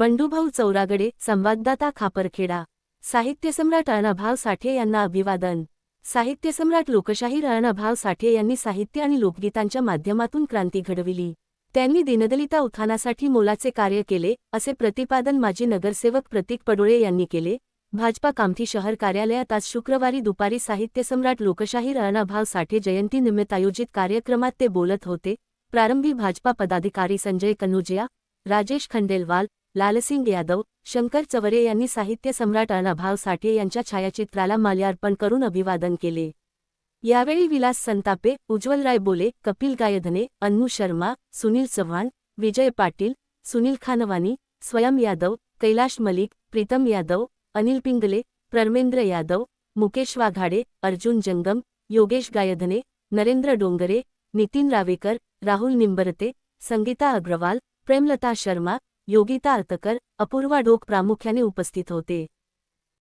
बंडूभाऊ चौरागडे संवाददाता खापरखेडा. साहित्यसम्राट अण्णाभाऊ साठे यांना अभिवादन. साहित्यसम्राट लोकशाही अण्णाभाऊ साठे यांनी साहित्य आणि लोकगीतांच्या माध्यमातून क्रांती घडविली. त्यांनी दीनदलिता उत्थानासाठी मोलाचे कार्य केले असे प्रतिपादन माजी नगरसेवक प्रतीक पडोळे यांनी केले. भाजपा कामठी शहर कार्यालयात आज शुक्रवारी दुपारी साहित्यसम्राट लोकशाहीर अण्णाभाऊ साठे जयंतीनिमित्त आयोजित कार्यक्रमात ते बोलत होते. प्रारंभी भाजपा पदाधिकारी संजय कनुजिया राजेश खंडेलवाल लालसिंग यादव शंकर चवरे यांनी साहित्य सम्राट अण्णाभाऊ साठे यांच्या छायाचित्राला माल्यार्पण करून अभिवादन केले. यावेळी विलास संतापे उज्ज्वल बोले कपिल गायधने अन्नू शर्मा सुनील चव्हाण विजय पाटील सुनील खानवानी स्वयं यादव कैलाश मलिक प्रीतम यादव अनिल पिंगले प्रर्मेंद्र यादव मुकेश वाघाडे अर्जुन जंगम योगेश गायधने नरेंद्र डोंगरे नितीन रावेकर राहुल निंबरते संगीता अग्रवाल प्रेमलता शर्मा योगिता अतकर अपूर्वा ढोक प्रामुख्याने उपस्थित होते.